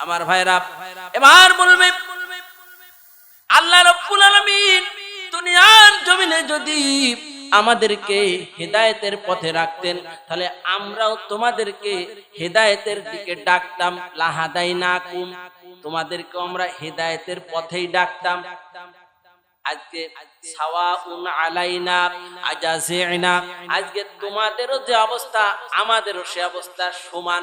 আমার ভাইরা এবার বলবে, আল্লাহ রব্বুল আলামিন দুনিয়ার জমিনে যদি আমাদেরকে হেদায়েতের পথে রাখতেন, তাহলে আমরাও তোমাদেরকে হেদায়েতের দিকে ডাকতাম। লাহাদাই না কুম তোমাদেরকে আমরা হেদায়েতের পথেই ডাকতাম। আজকে সাওয়াউন আলাইনা, আজাজিনা। আজকে তোমাদেরও যে অবস্থা, আমাদেরও সে অবস্থা সমান।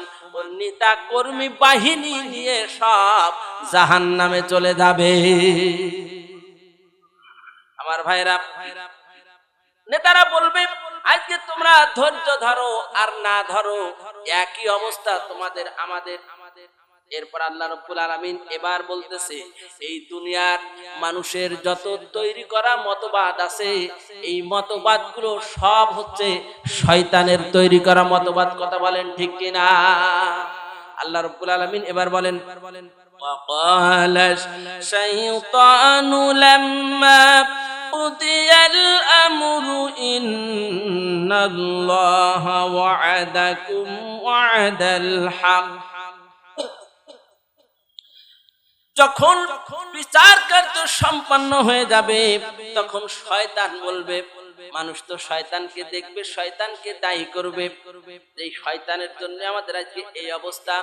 নেতা কর্মী বাহিনী নিয়ে সব জাহান্নামে চলে যাবে। আমার ভাইরা, নেতারা বলবে, আজকে তোমরা ধৈর্য ধরো আর না ধরো, একই অবস্থা তোমাদের, আমাদের আমাদের। এরপর আল্লাহ রব্বুল আলামিন এবার বলতেছে এই দুনিয়ার মানুষের যত তৈরি করা মতবাদ আছে এই মতবাদগুলো সব হচ্ছে শয়তানের তৈরি করা মতবাদ কথা বলেন ঠিক কিনা আল্লাহ রব্বুল আলামিন এবার বলেন وقال الشيطان لما قضي الأمر إن الله وعدكم وعد الحق যখন বিচার কার্য সম্পন্ন হয়ে যাবে, তখন শয়তান বলবে, মানুষ তো শয়তানকে দেখবে, শয়তানকে দায়ী করবে। এই শয়তানের জন্য আমাদের আজকে এই অবস্থা।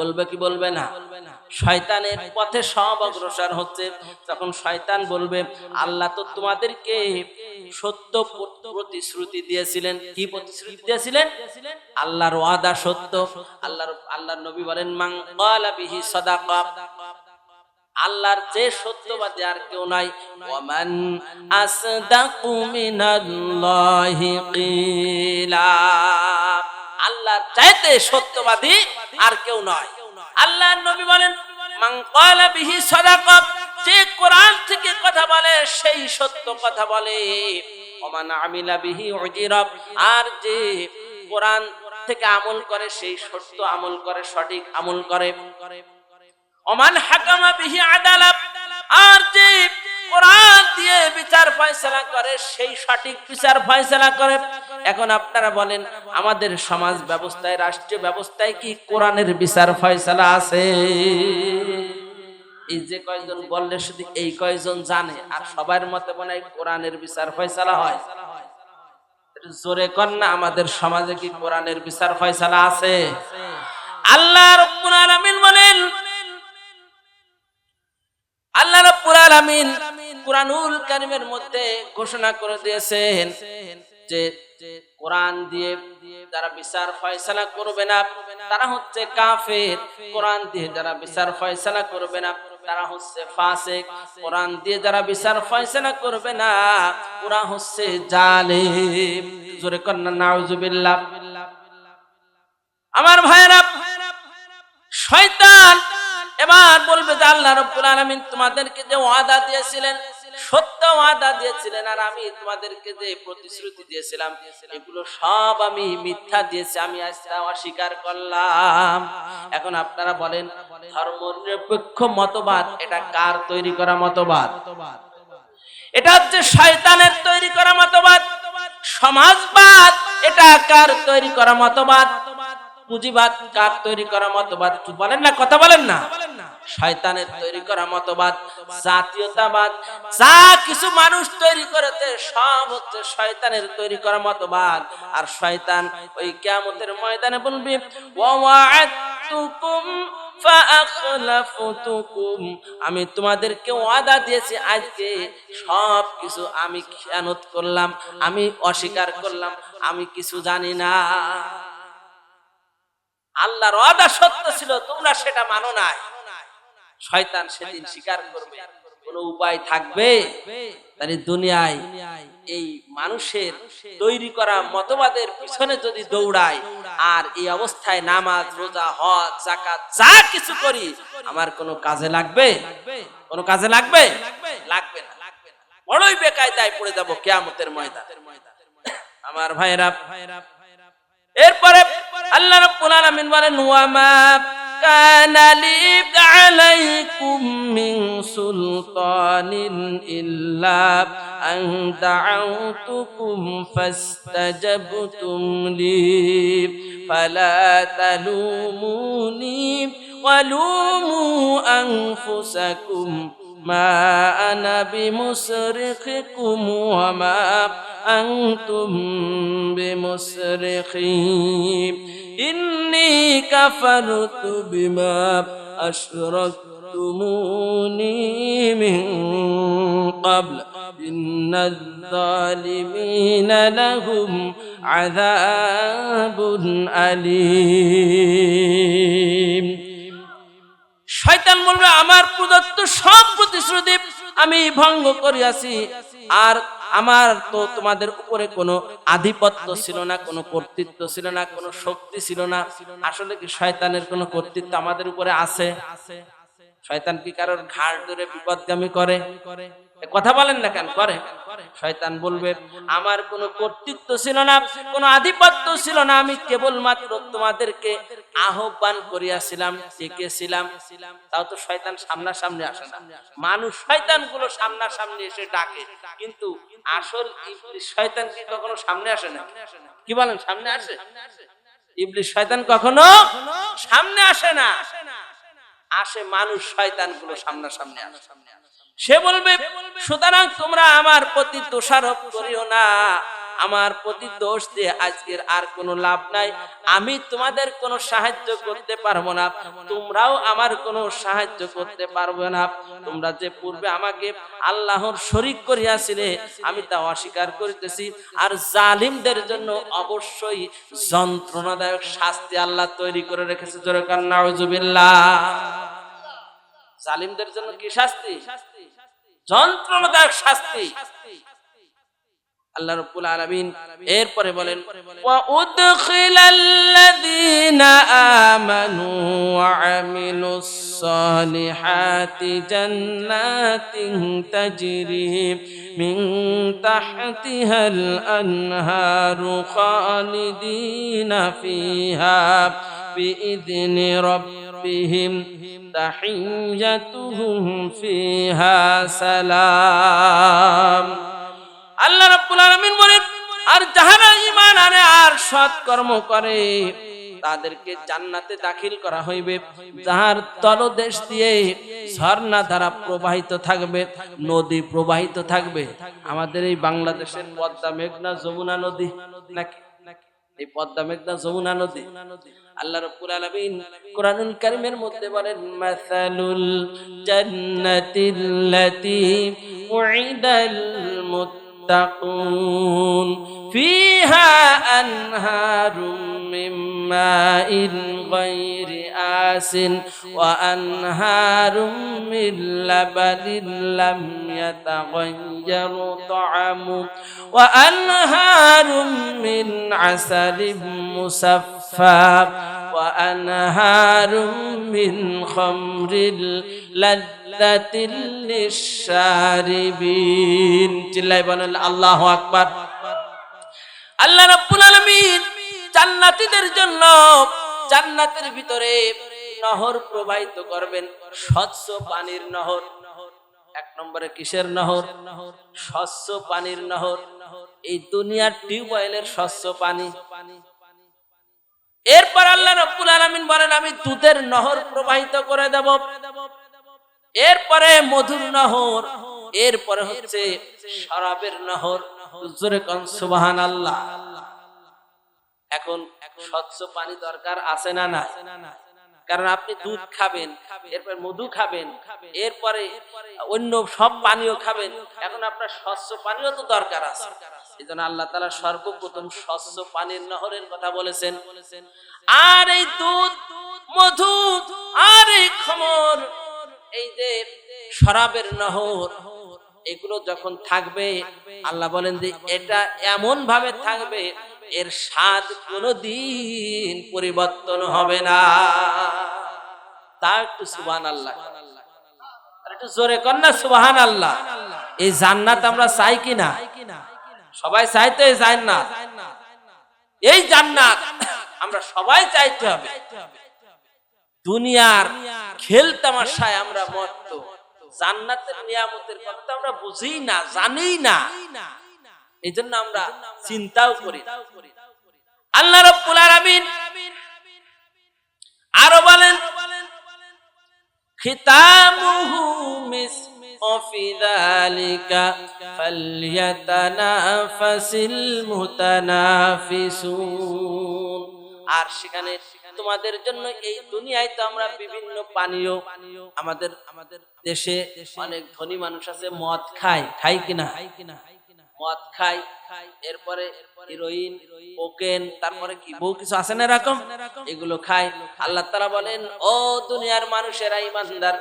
বলবে কি বলবে না? শয়তানের পথে সব অগ্রসর হচ্ছে। তখন শয়তান বলবে, আল্লাহ তো তোমাদেরকে সত্য প্রতিশ্রুতি দিয়েছিলেন। কি প্রতিশ্রুতি দিয়েছিলেন? আল্লাহর ওয়াদা সত্য। আল্লাহর আল্লাহর নবী বলেন মাং বিহি সদাকা। আল্লাহর যে সত্যবাদী আর কেউ নাই। ওমান আসদাকু মিনাল্লাহি কিলা। আল্লাহর চাইতে সত্যবাদী আর কেউ নয় আল্লাহর নবী বলেন, মান ক্বালা বিহি যে কোরআন থেকে কথা বলে, সেই সত্য কথা বলে। ওমান আমিলা বিহি উজিরা আর যে কোরআন থেকে আমল করে, সেই সত্য আমল করে, সঠিক আমল করে। ওমান হাকামা বিহি আদালাত, আর যে কোরআন দিয়ে বিচার ফয়সালা করে, সেই সঠিক বিচার ফয়সালা করে। এখন আপনারা বলেন, আমাদের সমাজ ব্যবস্থায়, রাষ্ট্রীয় ব্যবস্থায় কি কোরআনের বিচার ফয়সালা আছে? এই যে কয়জন বললে শুধু এই কয়জন জানে, আর সবার মতে মনে হয় কোরআনের বিচার ফয়সালা হয়। জোরে কর না, আমাদের সমাজে কি কোরআনের বিচার ফয়সালা আছে? আল্লাহ রব্বুল আলামিন বলেন আল্লাহ রাব্বুল আলামিন কুরআনুল কারীমের মধ্যে ঘোষণা করে দিয়েছেন যে কোরআন দিয়ে যারা বিচার ফয়সালা করবে না, তারা হচ্ছে কাফের। কোরআন দিয়ে যারা বিচার ফয়সালা করবে না, তারা হচ্ছে ফাসিক। কোরআন দিয়ে যারা বিচার ফয়সালা করবে না, ওরা হচ্ছে জালিম। জোরে কন্না নাউজুবিল্লাহ আমার ভাইরা শয়তান এবার বলবে যে আল্লাহ রব্বুল আলামিন তোমাদেরকে যে ওয়াদা দিয়েছিলেন, সত্য ওয়াদা দিয়েছিলেন, আর আমি তোমাদেরকে যে প্রতিশ্রুতি দিয়েছিলাম, এগুলো সব আমি মিথ্যা দিয়েছি, আমি আজ অস্বীকার করলাম। এখন আপনারা বলেন ধর্মনিরপেক্ষ মতবাদ, এটা কার তৈরি করা মতবাদ? এটা হচ্ছে শয়তানের তৈরি করা মতবাদ, সমাজবাদ, এটা কার তৈরি করা মতবাদ? পুঁজিবাদ কার তৈরি করা মতবাদ? বলেন না, কথা বলেন না। শয়তানের তৈরি করা মতবাদ, জাতীয়তাবাদ, যা কিছু মানুষ তৈরি করেছে, সব হচ্ছে শয়তানের তৈরি করা মতবাদ। আর শয়তান ওই কিয়ামতের ময়দানে বলবে ওয়া'আদতুকুম আমি তোমাদেরকে ওয়াদা দিয়েছি আজকে, সব কিছু আমি খেয়ানত করলাম, আমি অস্বীকার করলাম, আমি কিছু জানি না। আল্লাহর ওয়াদা সত্য ছিল, তোমরা সেটা মানো নাই। শয়তান সেদিন স্বীকার করবে। কোন উপায় থাকবে? তাহলে দুনিয়ায় এই মানুষের তৈরি করা মতবাদের পিছনে যদি দৌড়ায় আর এই অবস্থায় নামাজ রোজা হজ জাকাত যা কিছু করি আমার কোনো কাজে লাগবে? কোনো কাজে লাগবে? লাগবে? না। বড়ই বেকায়দায় পড়ে যাব কেয়ামতের ময়দান। আমার ভাইরা এরপরে আল্লাহ রাব্বুল আলামিন বলেন ওয়া মা كان لي عليكم من سلطان إلا أن دعوتكم فاستجبتم لي فلا تلوموني ولوموا أنفسكم. ما أنا بمصرخكم وما أنتم بمصرخي إني كفرت بما أشركتموني من قبل إن الظالمين لهم عذاب أليم শয়তান বলবে, আমার প্রদত্ত সব প্রতিশ্রুতি আমি ভঙ্গ করিয়াছি। আর আমার তো তোমাদের উপরে কোনো আধিপত্য ছিল না, কোনো কর্তৃত্ব ছিল না, কোনো শক্তি ছিল না। আসলে কি শয়তানের কোনো কর্তৃত্ব আমাদের উপরে আছে? শয়তান কি কারোর ঘাড় ধরে বিপদগামী করে? কথা বলেন না কেন? করে। শয়তান বলবে, আমার কোনো কর্তৃত্ব ছিল না, কোনো আধিপত্য ছিল না। আমি কেবলমাত্র তোমাদেরকে আহ্বান করিয়াছিলাম, ডেকেছিলাম। তাও তো শয়তান সামনাসামনি আসে না। মানুষ শয়তানগুলো সামনাসামনি এসে ডাকে। কিন্তু আসল শয়তান কি কখনো সামনে আসে না? কি বলেন, সামনে আসে? ইবলিস শয়তান কখনো সামনে আসে না। আসে মানুষ শয়তানগুলো সামনাসামনি আসে। সে বলবে, সুতরাং তোমরা আমার প্রতি দোষারোপ করিও না। আমার প্রতি দোষ দিয়ে আজকের আর কোনো লাভ নাই। আমি তোমাদের কোনো সাহায্য করতে পারব না। তোমরাও আমার কোনো সাহায্য করতে পারবে না। তোমরা যে পূর্বে আমাকে আল্লাহর শরিক করিয়াছিলে, আমি তা অস্বীকার করিতেছি। আর জালিমদের জন্য অবশ্যই যন্ত্রণাদায়ক শাস্তি আল্লাহ তৈরি করে রেখেছে। জোরে কান্না জালিমদের জন্য কি শাস্তি? যন্ত্রণাদায়ক শাস্তি। আল্লাহ রাব্বুল আলামিন এরপরে বলেন ওয়া উদখিলাল্লাযীনা আমানু ওয়া আমিলুস সালিহাতি জান্নাতিন তাজরি মিন তাহতিহাল আনহারু খালিদিনা ফিহা বিইذনি রাব্বিহিম তাহিয়াতুহুম ফিহা সালাম। আল্লাহ রাব্বুল আলামিন বলেন, আর যাহারা ঈমান আনে আর সৎ কর্ম করে, তাদেরকে জান্নাতে দাখিল করা হইবে। যাহার তলদেশ দিয়ে ঝর্ণা দ্বারা প্রবাহিত থাকবে, নদী প্রবাহিত থাকবে। আমাদের এই বাংলাদেশের পদ্মা, মেঘনা, যমুনা নদী, নাকি? এই পদ্মা, মেঘনা, যমুনা নদী। আল্লাহ রাব্বুল আলামিন কোরআনুল কারীমের মধ্যে বলেন, মাসালুল জান্নাতিল্লাতী উইদাল মুত্তাকুন تتقون. فيها أنهار من ماء غير آس وأنهار من لبن لم يتغير طعمه وأنهار من عسل مسفى وأنهار من خمر لذة জান্নাতিদের জন্য জান্নাতের ভিতরে নহর প্রবাহিত করবেন। স্বচ্ছ পানির নহর। এক নম্বরে কিসের নহর? স্বচ্ছ পানির নহর। এই দুনিয়ার টিউবওয়েলের স্বচ্ছ পানি। এরপর আল্লাহ রব্বুল আলামিন বলেন, আমি দুধের নহর প্রবাহিত করে দেব। এরপরে মধুর নহর, এরপরে হচ্ছে শরাবের নহর। জোরে কন, সুবহানাল্লাহ। এখন স্বচ্ছ পানি দরকার আছে না না কারণ আপনি দুধ খাবেন, এরপর মধু খাবেন, এরপরে অন্য সব পানীয় খাবেন। এখন আপনার স্বচ্ছ পানীয় তো দরকার আছে। এই জন্য আল্লাহ তালা সর্বপ্রথম স্বচ্ছ পানির নহরের কথা বলেছেন। আর এই দুধ, মধু, আর এই খমর এই যে শরাবের নহর, এগুলো যখন থাকবে, আল্লাহ বলেন যে এটা এমন ভাবে থাকবে, এর স্বাদ কোনদিন পরিবর্তন হবে না। তা একটু সুবান আল্লাহ জোরে সুবাহান আল্লাহ এই জান্নাত আমরা চাই কি না? সবাই চাই তো এই জান্নাত। এই জান্নাত আমরা সবাই চাইতে হবে। দুনিয়ার খেল তামাশায় আমরা মত্ত জান্নাতের নিয়ামতের কথা তো আমরা বুঝি না জানি না এই জন্য আমরা চিন্তাও করি না। আল্লাহ রব্বুল আলামিন আরো বলেন খিতামুহু মিস وفي ذلك فليتنافس المتنافسون আর সেখানে তোমাদের জন্য এই দুনিয়ায় তো আমরা বিভিন্ন পানীয়, আমাদের আমাদের দেশে অনেক ধনী মানুষ আছে, মদ খায় খাই কিনা? মদ খাই এরপরে হিরোইন কোকেন তারপরে কি বহু কিছু আছে না এরকম? এগুলো খায় আল্লাহ তারা বলেন ও দুনিয়ার মানুষেরা ইমানদার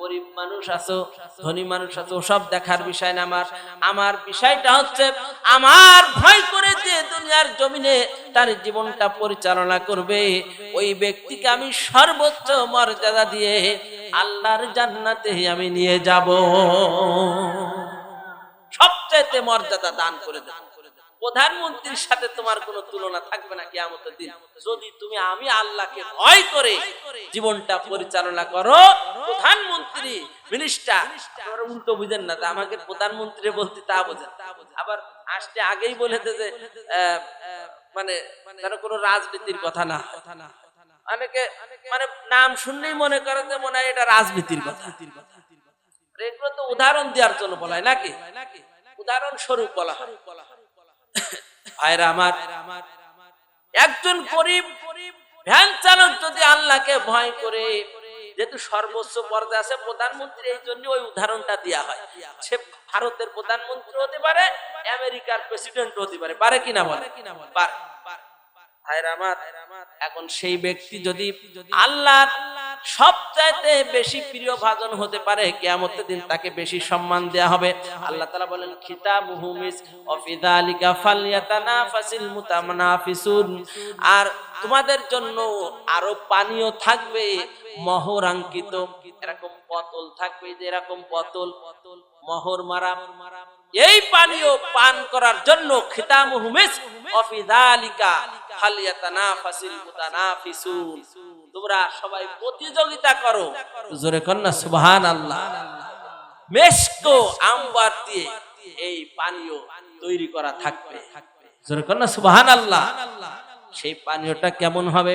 গরিব মানুষ আছো ধনী মানুষ আছো সব দেখার বিষয় না আমার। আমার। বিষয়টা হচ্ছে আমার ভয় করে যে দুনিয়ার জমিনে তার জীবনটা পরিচালনা করবে। ওই ব্যক্তিকে আমি সর্বোচ্চ মর্যাদা দিয়ে আল্লাহর জান্নাতে আমি নিয়ে যাব। সবচাইতে মর্যাদা দান করে দেব। প্রধানমন্ত্রীর সাথে তোমার কোনো তুলনা থাকবে না কিয়ামতের দিন। যদি তুমি আমি আল্লাহকে ভয় করে জীবনটা পরিচালনা করো, প্রধানমন্ত্রী মিনিস্টার উল্টো বুঝেন না আমাকে প্রধানমন্ত্রী বলতে তা বোঝেন। আবার আসতে আগেই বলে যে মানে যেন কোনো রাজনীতির কথা না হয়। অনেকে মানে নাম শুনলেই মনে করে যে মনে হয় এটা রাজনীতির কথা। এগুলো তো উদাহরণ দেওয়ার জন্য বলা হয় নাকি? উদাহরণ স্বরূপ বলা হয়। আমার, একজন গরিব, ভ্যান চালক যদি আল্লাহকে ভয় করে, যেহেতু সর্বোচ্চ পর্যায়ে আছে প্রধানমন্ত্রী, এই জন্য ওই উদাহরণটা দেওয়া হয়। সে ভারতের প্রধানমন্ত্রী হতে পারে, আমেরিকার প্রেসিডেন্ট হতে পারে পারে কিনা বলে? পারে। এখন সেই ব্যক্তি যদি আল্লাহ সবচাইতে বেশি প্রিয় ভাজন হতে পারে কিয়ামতের দিন তাকে বেশি সম্মান দেয়া হবে। আল্লাহ তালা বলেন খিতাব মিস ওয়া ফি যালিকা ফালইয়াতানাফাসিল আর তোমাদের জন্য আরও পানীয় থাকবে মহরাঙ্কিত। এরকম বোতল থাকবে যে এরকম বোতল মহর মারা। এই পানীয় পান করার জন্য তোমরা সবাই প্রতিযোগিতা করো। জোরে এই পানীয় তৈরি করা থাকবে। জোরে সেই পানীয়টা কেমন হবে?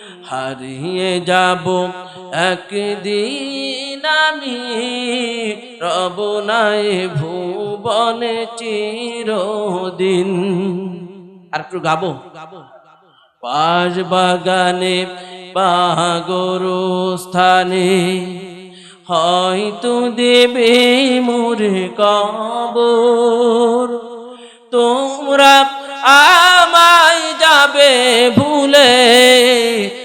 হারিয়ে যাব। একদিন আমি রব নাই ভুবনে চিরদিন। আর একটু গাবো। পাশ বাগানে বাগর স্থানে, হয়তো দেবে মোরে কবর। তোমরা আমায় যাবে ভুলে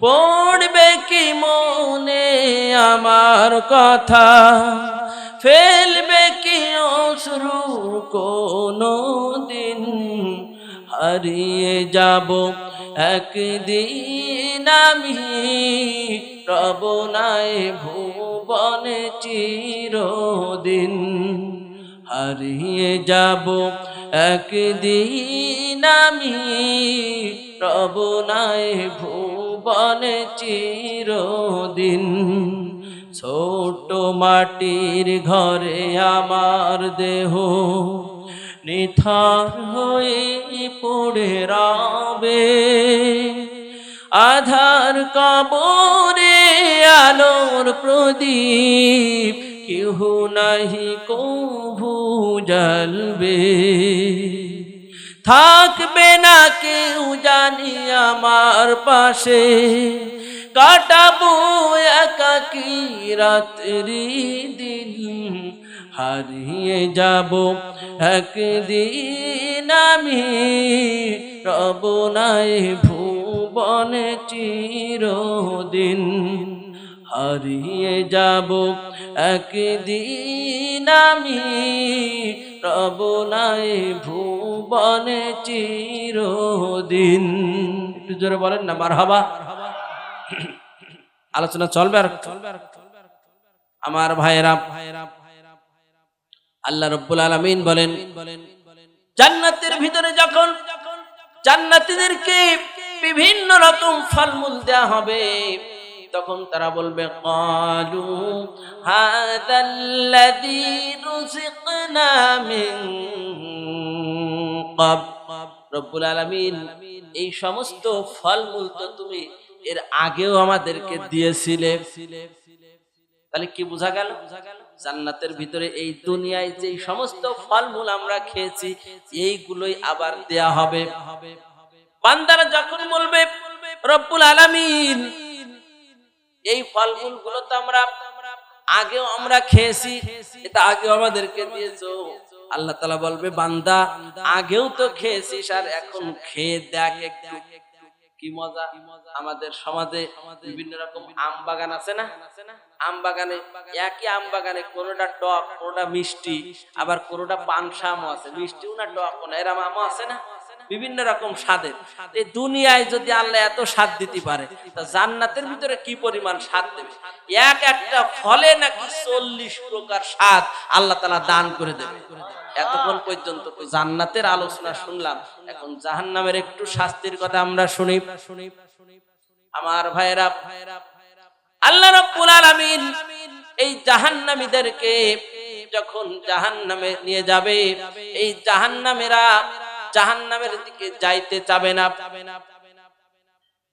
পড়বে কি মনে আমার কথা? ফেলবে কি অশ্রু কোনো দিন হারিয়ে যাব একদিন আমি রব নাই ভুবনে চিরদিন। হারিয়ে যাব একদিন আমি রব নাই ভুবনে চিরদিন। ছোট মাটির ঘরে আমার দেহ নিথার হয়ে পড়ে রাবে। আধার কবরে আলোর প্রদীপ, কেহ নাহি কভু জ্বলবে। থাকবে না কেউ জানি আমার পাশে। কাটাবো একাকি রাত্রি দিন, হারিয়ে যাব একদিন আমি। রব নাই ভুবনে চিরদিন, হারিয়ে যাব একদিন আমি। রব নাই ভুবনে চিরদিন। একটু জোরে বলেন না মার হবা আলোচনা চলবে আর চলবে আর আমার ভাইয়েরা ভাইয়েরা, আল্লাহ রব্বুল আলামিন বলেন, জান্নাতের ভিতরে যখন জান্নাতীদেরকে বিভিন্ন রকম ফলমূল দেয়া হবে তখন তারা বলবে, কালু হাদাল্লাযী এই সমস্ত ফলমূল তো তুমি এর আগেও আমাদেরকে দিয়েছিলে। তাহলে কি বোঝা গেল? জান্নাতের ভিতরে এই দুনিয়ায় যে সমস্ত ফলমূল আমরা খেয়েছি, এইগুলোই আবার দেয়া হবে। বান্দারা যখন বলবে, রব্বুল আলামিন এই ফলমূলগুলো তো আমরা আগেও আমরা খেয়েছি, এটা আগেও আমাদেরকে দিয়েছ। আল্লাহ তালা বলবে, বান্দা, আগেও তো খেয়েছিস আর এখন খেয়ে দেখ একটু। কি মজা? আমাদের সমাজে বিভিন্ন রকম আম বাগান আছে না? আম বাগানে, একই আম বাগানে কোনোটা টক, কোনোটা মিষ্টি, আবার কোনোটা পানসা আমও আছে। মিষ্টিও না টক না, এরম আমও আছে না? বিভিন্ন রকম স্বাদের। এই দুনিয়ায় যদি আল্লাহ এত স্বাদ দিতে পারে, তা জান্নাতের ভিতরে কি পরিমাণ স্বাদ দেবে? এক একটা ফলে নাকি চল্লিশ প্রকার স্বাদ আল্লাহ তালা দান করে দেবে। এতক্ষণ পর্যন্ত জান্নাতের আলোচনা শুনলাম, এখন জাহান্নামের একটু শাস্তির কথা আমরা শুনি। আমার ভাইয়েরা, আল্লাহ রাব্বুল আলামিন এই জাহান্নামীদেরকে যখন জাহান্নামে নিয়ে যাবে, এই জাহান্নামেরা জাহান্নামের দিকে যাইতে চাবে না।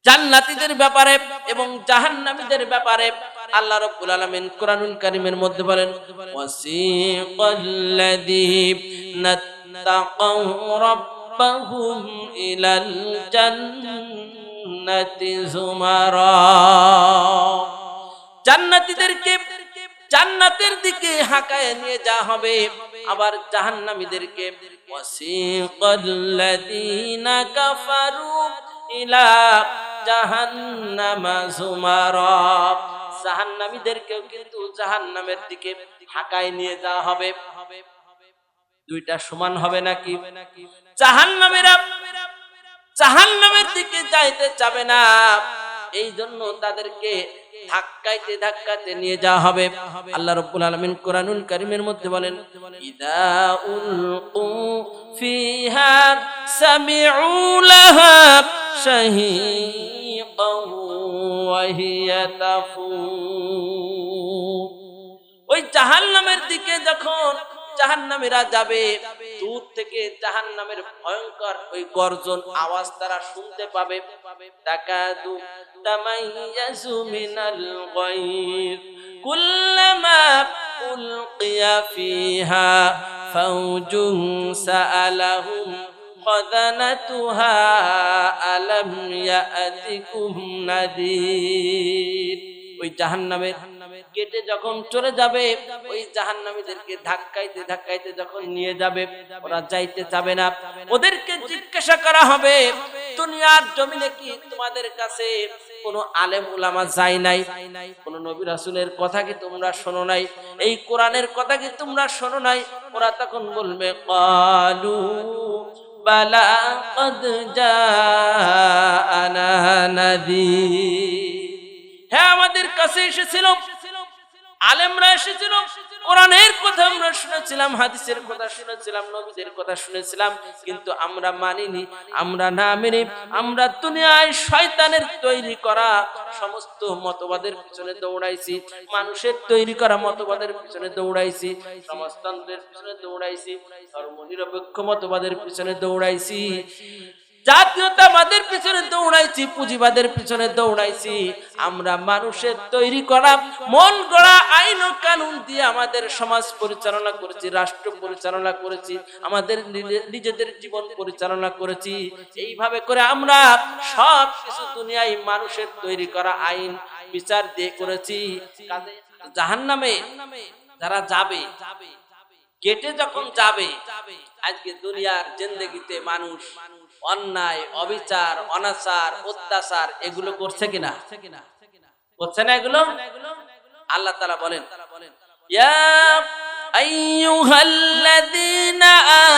জান্নাতীদের ব্যাপারে এবং জাহান্নামীদের ব্যাপারে আল্লাহ রাব্বুল আলামিন কোরআনুল কারীমের মধ্যে বলেন জান্নাতীদেরকে জান্নাতের দিকে হাঁকায় নিয়ে যাওয়া হবে, আবার জাহান্নামীদেরকে ওয়াসিকাল্লাযীনা কাফারু ইলা জাহান্নামা জুমারা জাহান্নামীদেরকেও কিন্তু জাহান্নামের দিকে হাঁকায় নিয়ে যাওয়া হবে। দুইটা সমান হবে নাকি? জাহান্নামীরা জাহান্নামের দিকে যাইতে চাবে না। এই জন্য তাদেরকে ধাক্কাইতে ধাক্কাতে নিয়ে যাওয়া হবে। আল্লাহ রাব্বুল আলামিন কোরআনুল কারীমের মধ্যে বলেন, ইদা উলকু তাফুর। ওই দিকে যখন জাহান্নামীরা যাবে। দূর থেকে জাহান্নামের ভয়ঙ্কর ওই গর্জন আওয়াজ তারা শুনতে পাবে। তাকাদু তামাইয়াজু মিনাল গায়র কুল্লামা উলকিয়া ফিহা ফাউজুন সাআলাহুম খাযানাতুহা আলাম ইয়াতিকুম নাদির। ওই জাহান্নামের কেটে যখন চলে যাবে, ওই জাহান্নামীদেরকে ধাক্কাইতে ধাক্কাইতে যখন নিয়ে যাবে, ওরা যাইতে যাবে না। ওদেরকে জিজ্ঞাসা করা হবে, দুনিয়ার জমিনে কি তোমাদের কাছে কোনো আলেম উলামা যায় নাই? কোন নবী রাসূলের কথা কি তোমরা শোনো নাই? এই কোরআনের কথা কি তোমরা শোনো নাই? ওরা তখন বলবে, কালু বালা কদ জাআনা নাযীর। হ্যাঁ আমাদের কাছে এসেছিল আলেমরা এসেছিল, কোরআনের কথা আমরা শুনেছিলাম, হাদিসের কথা শুনেছিলাম, নবীদের কথা শুনেছিলাম, কিন্তু আমরা মানিনি, আমরা না মেনে, আমরা দুনিয়ায় শয়তানের তৈরি করা সমস্ত মতবাদের পিছনে দৌড়াইছি, মানুষের তৈরি করা মতবাদের পিছনে দৌড়াইছি, সমাজতন্ত্রের পিছনে দৌড়াইছি, ধর্মনিরপেক্ষ মতবাদের পিছনে দৌড়াইছি। জাতীয়তাবাদের পিছনে দৌড়াইছি, পুঁজিবাদের পিছনে দৌড়াইছি। আমরা মানুষের তৈরি করা, মন গড়া, আইন ও কানুন দিয়ে আমাদের সমাজ পরিচালনা করেছি, রাষ্ট্র পরিচালনা করেছি, আমাদের নিজেদের জীবন পরিচালনা করেছি। এইভাবে করে আমরা সব কিছু দুনিয়ায় মানুষের তৈরি করা আইন, বিচার দিয়ে করেছি। জাহান নামে যারা যাবে, গেটে যখন যাবে, আজকে দুনিয়ার জিন্দগিতে মানুষ অন্যায় অবিচার অনাচার অত্যাচার এগুলো করছে কিনা করছে না এগুলো আল্লাহ তালা বলেন ইয়া أيها الذين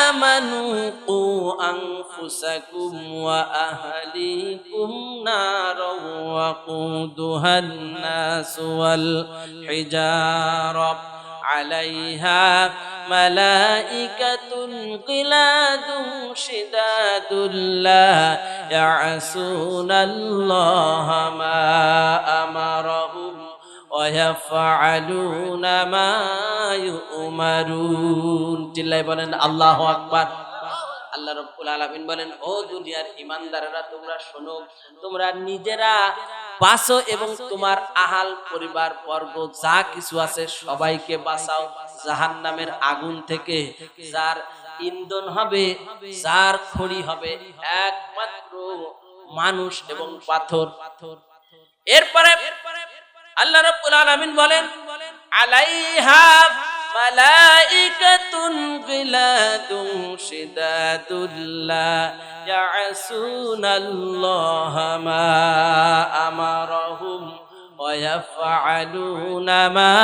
آمنوا قوا أنفسكم وأهليكم نارا وقودها الناس والحجارة عليها ملائكة غلاد شداد لا يعصون الله ما أمرهم ويفعلون ما يؤمرون চিল্লাই বলেন আল্লাহু আকবার আল্লাহ রব্বুল আলামিন বলেন ও দুনিয়ার ইমানদারেরা তোমরা শোনো তোমরা নিজেরা বাঁচো এবং তোমার আহাল পরিবার বর্গ যা কিছু আছে সবাইকে বাঁচাও। জাহান্নামের আগুন থেকে যার ইন্ধন হবে, যার খড়ি হবে একমাত্র মানুষ এবং পাথর। এরপরে আল্লাহ রাব্বুল আলামিন বলেন, আলাইহা মালাইকাতুন গিলাদুন শিদাদুল্লা ইয়াসুনাল্লাহা মা আমারাহুম ওয়া ইয়াফআলুনা মা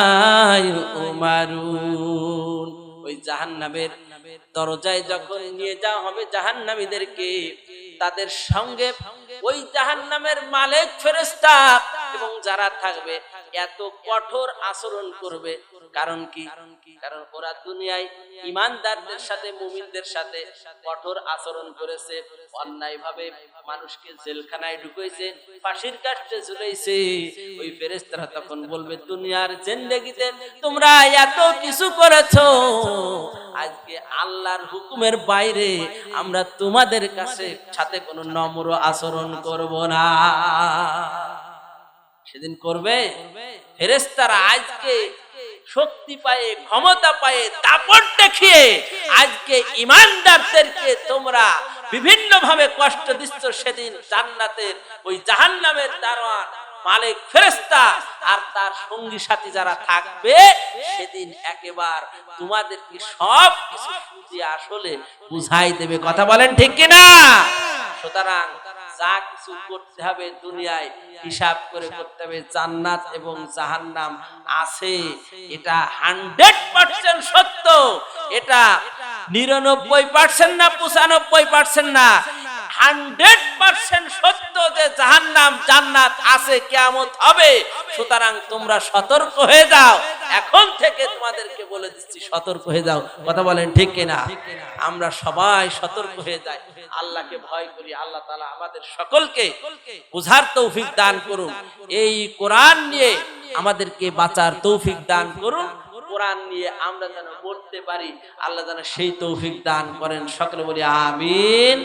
ইউমারুন। ওই জাহান্নামের দরজায় যখন নিয়ে যাওয়া হবে, জাহান্নামীদেরকে তাদের সঙ্গে ওই জাহান্নামের মালিক, ফেরেশতা এবং যারা থাকবে এত কঠোর আচরণ করবে। কারণ কি? কারণ ওরা দুনিয়ায় ইমানদারদের সাথে, মুমিনদের সাথে কঠোর আচরণ করেছে অন্যায় ভাবে মানুষকে জেলখানায় ঢুকাইছে ফাঁসির কাষ্টে ঝুলাইছে। ওই ফেরেশতারা তখন বলবে, দুনিয়ার জিন্দেগিতে তোমরা এত কিছু করেছ, আজকে আল্লাহর হুকুমের বাইরে আমরা তোমাদের কাছে সাথে কোনো নম্র আচরণ করব না। সেদিন করবে ফেরেস্তারা আজকে শক্তি পায়ে, ক্ষমতা পায়ে, দাপট দেখিয়ে আজকে ইমানদারদেরকে তোমরা বিভিন্ন ভাবে কষ্ট দিচ্ছ সেদিন জান্নাতের ওই জাহান্নামের দারোয়ান, মালিক ফেরেস্তা আর তার সঙ্গী সাথী যারা থাকবে সেদিন একেবার তোমাদেরকে সব কিছু আসলে বুঝাই দেবে। কথা বলেন ঠিক কিনা? সুতরাং যা কিছু করতে হবে দুনিয়ায় হিসাব করে করতে হবে, জান্নাত এবং জাহান্নাম আছে। এটা হান্ড্রেড পার্সেন্ট সত্য। এটা নিরানব্বই পার্সেন্ট না পঁচানব্বই পার্সেন্ট না? হান্ড্রেড পার্সেন্ট সত্য যে জাহান্নাম, জান্নাত আছে কেমন হবে। সুতরাং তোমরা সতর্ক হয়ে যাও। এখন থেকে তোমাদেরকে বলে দিচ্ছি, সতর্ক হয়ে যাও। কথা বলেন ঠিক কিনা? আমরা সবাই সতর্ক হয়ে যাই। আল্লাহকে ভয় করি, আল্লাহ তালা আমাদের সকলকে বুঝার তৌফিক দান করুন এই কোরআন নিয়ে আমাদেরকে বাঁচার তৌফিক দান করুন কোরআন নিয়ে আমরা যেন পড়তে পারি, আল্লাহ যেন সেই তৌফিক দান করেন। সকলে বলি, আমিন।